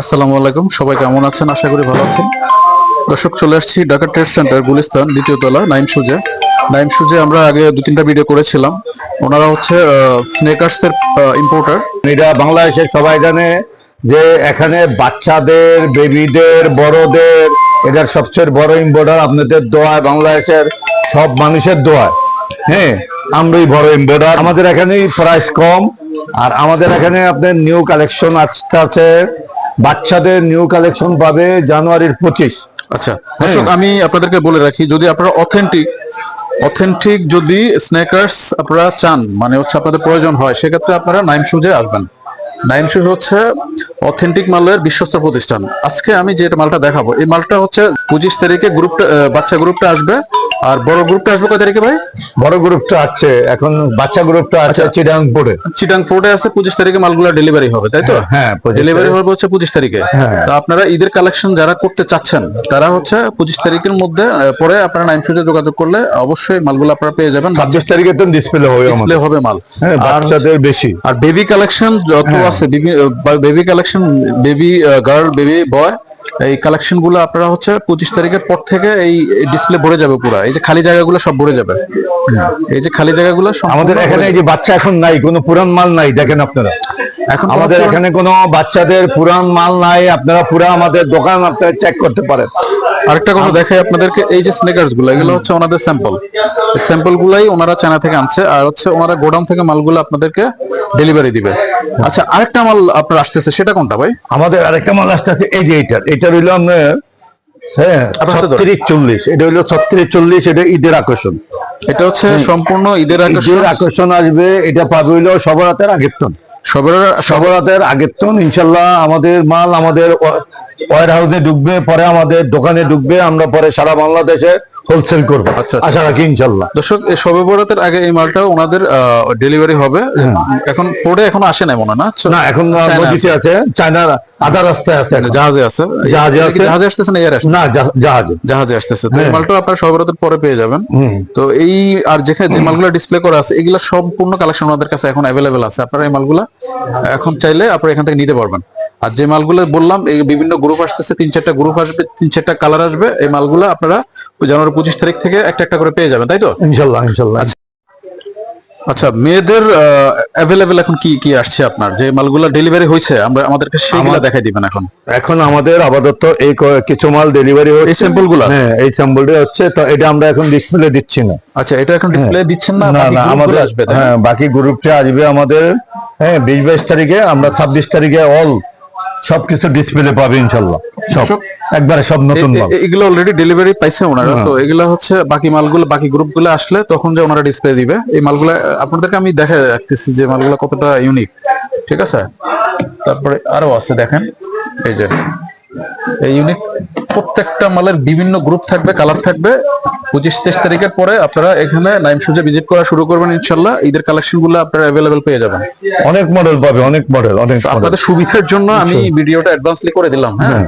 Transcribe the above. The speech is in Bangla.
আসসালামু আলাইকুম। সবাই কেমন আছেন? আশা করি ভালো আছেন। দর্শক, চলে আসছি ঢাকা ট্রেড সেন্টার গুলিস্তান, দ্বিতীয় তলা নাইম সুজে নাইম সুজে আমরা আগে দু তিনটা ভিডিও করেছিলাম। ওনারা হচ্ছে স্নেকার্স এর ইম্পোর্টার এটা বাংলাদেশের সবাই জানে যে এখানে বাচ্চাদের বেবিদের বড়দের এটার সবচেয়ে বড় ইম্পোর্টার আপনাদের দোয়ায় বাংলাদেশের সব মানুষের দোয়ায় হ্যাঁ আমরাই বড় ইম্পোর্টার আমাদের এখানে প্রাইস কম। আর আমাদের এখানে আপনার নিউ কালেকশন আসতে আছে। বাচ্চাদের নিউ কালেকশন পাবে জানুয়ারির পঁচিশ। আচ্ছা আমি আপনাদেরকে বলে রাখি, যদি আপনারা অথেন্টিক অথেন্টিক যদি স্নেকার্স আপনারা চান মানে হচ্ছে আপনাদের প্রয়োজন হয়, সেক্ষেত্রে আপনারা নাইম সুজে আসবেন। নাইম শুজ হচ্ছে অথেন্টিক মালের বিশ্বস্ত প্রতিষ্ঠান। আজকে আমি যে মালটা দেখাবো, এই মালটা হচ্ছে পঁচিশ তারিখে গ্রুপটা বাচ্চা গ্রুপটা আসবে। আর বড় গ্রুপটা আসবে কয় তারিখে ভাই? বড় গ্রুপটা আছে এখন বাচ্চা গ্রুপটা আছে চিডাংপুরে চিটাং ফোর্টে আছে পঁচিশ তারিখে মালগুলো ডেলিভারি হবে তাই তো? হ্যাঁ, ডেলিভারি হবে হচ্ছে পঁচিশ তারিখে। হ্যাঁ। তো আপনারা ঈদের কালেকশন যারা করতে চাচ্ছেন তারা হচ্ছে পঁচিশ তারিখের মধ্যে পরে আপনারা নাইন সুজে যোগাযোগ করলে অবশ্যই মালগুলো আপনারা পেয়ে যাবেন। ছাব্বিশ তারিখে তো ডিসপ্লে হবে ডিসপ্লে হবে মাল। হ্যাঁ বাচ্চাদের বেশি। আর বেবি কালেকশন যত হ্যাঁ। আছে baby collection baby girl baby boy এই কালেকশনগুলো আপনারা হচ্ছে পঁচিশ তারিখের পর থেকে এই ডিসপ্লে ভরে যাবে পুরো। এই যে খালি জায়গাগুলো সব ভরে যাবে। এই যে খালি জায়গাগুলো আমাদের এখানে এই যে বাচ্চা এখন নাই কোনো পুরান মাল নাই দেখেন আপনারা। এখন আমাদের এখানে কোনো বাচ্চাদের পুরান মাল নাই আপনারা পুরা আমাদের দোকান আপনারা চেক করতে পারেন। আরেকটা কথা দেখাই আপনাদেরকে এই যে স্নেকার্সগুলো এগুলো হচ্ছে ওনাদের স্যাম্পল স্যাম্পল গুলাই ওনারা চায়না থেকে আনছে আর হচ্ছে ওনারা গোডাউন থেকে মালগুলো আপনাদেরকে ডেলিভারি দিবে। আচ্ছা আরেকটা মাল আপনার আসতেছে সেটা কোনটা ভাই? আমাদের আরেকটা মাল আসতে আছে এই যে এইটার। এটা হ্যাঁ ছত্রিশ চল্লিশ। এটা ছত্রিশ চল্লিশ এটা ঈদের আকর্ষণ। এটা হচ্ছে সম্পূর্ণ ঈদের আকর্ষণ। আকর্ষণ আসবে এটা পাবে হইল সবরাতের আগের সবের আগের ইনশাল্লাহ আমাদের মাল আমাদের ওয়ার হাউসে ঢুকবে পরে আমাদের দোকানে ঢুকবে আমরা পরে সারা বাংলাদেশে হোলসেল করব। আচ্ছা, আচ্ছা। আশা রাখি ইনশাল্লাহ। দর্শক এই সবে বরাতের আগে এই মালটা ওনাদের ডেলিভারি হবে। এখন ফোর্ডে এখন আসে নাই মনে না? না এখন আছে। চায়নার আধা রাস্তায় আছে। জাহাজে আছে? জাহাজে আছে। জাহাজে আসতেছে না এয়ার আসছে না জাহাজে। জাহাজে আসতেছে। তো এই হ্যাঁ। মালটা আপনারা পরে পেয়ে যাবেন। তো এই আর যেখানে যে মালগুলো ডিসপ্লে করা আছে এগুলো সম্পূর্ণ কালেকশন আমাদের কাছে এখন অ্যাভেলেবেল আছে। আপনারা এই মালগুলা এখন চাইলে আপনারা এখান থেকে নিতে পারবেন। আর যে মালগুলো বললাম এই বিভিন্ন গ্রুপ আসতেছে তিন চারটা গ্রুপ আসবে তিন চারটা কালার আসবে এই মালগুলো আপনারা জানুয়ারি পঁচিশ তারিখ থেকে একটা একটা করে পেয়ে যাবেন তাই তো? ইনশাল্লাহ ইনশাল্লাহ। আচ্ছা মেয়েদের অ্যাভেলেবেল এখন কি কি আসছে আপনার? যে মালগুলো ডেলিভারি হয়েছে আমরা আমাদেরকে সেগুলো দেখাই দিবেন এখন। এখন আমাদের আপাতত এই কিছু মাল ডেলিভারি হচ্ছে। এই স্যাম্পলগুলো হ্যাঁ এই স্যাম্পলটা হচ্ছে তো এটা আমরা এখন ডিসপ্লে দিচ্ছি না। আচ্ছা এটা এখন ডিসপ্লে দিচ্ছেন না না না আমাদের আসবে হ্যাঁ বাকি গ্রুপটা আসবে আমাদের হ্যাঁ বিশ বাইশ তারিখে আমরা ছাব্বিশ তারিখে অল সবকিছু ডিসপ্লে পাবে ইনশাল্লাহ। সব। একবারে সব নতুন মাল। এগুলো অলরেডি ডেলিভারি পাইছে ওনারা। তো এগুলো হচ্ছে বাকি মালগুলো বাকি গ্রুপগুলো আসলে তখন যে ওনারা ডিসপ্লে দিবে এই মালগুলো আপনাদেরকে আমি দেখে রাখতেছি যে মালগুলো কতটা ইউনিক ঠিক আছে? তারপরে আরও আছে দেখেন। এই যে এই ইউনিক প্রত্যেকটা মালের বিভিন্ন গ্রুপ থাকবে কালার থাকবে। পঁচিশ তেইশ তারিখের পরে আপনারা এখানে নাইম সুজে ভিজিট করা শুরু করবেন ইনশাল্লাহ। ঈদের কালেকশনগুলো আপনারা অ্যাভেলেবেল পেয়ে যাবেন। অনেক মডেল পাবে অনেক মডেল অনেক আপনাদের সুবিধার জন্য আমি ভিডিওটা অ্যাডভান্সলি করে দিলাম হ্যাঁ।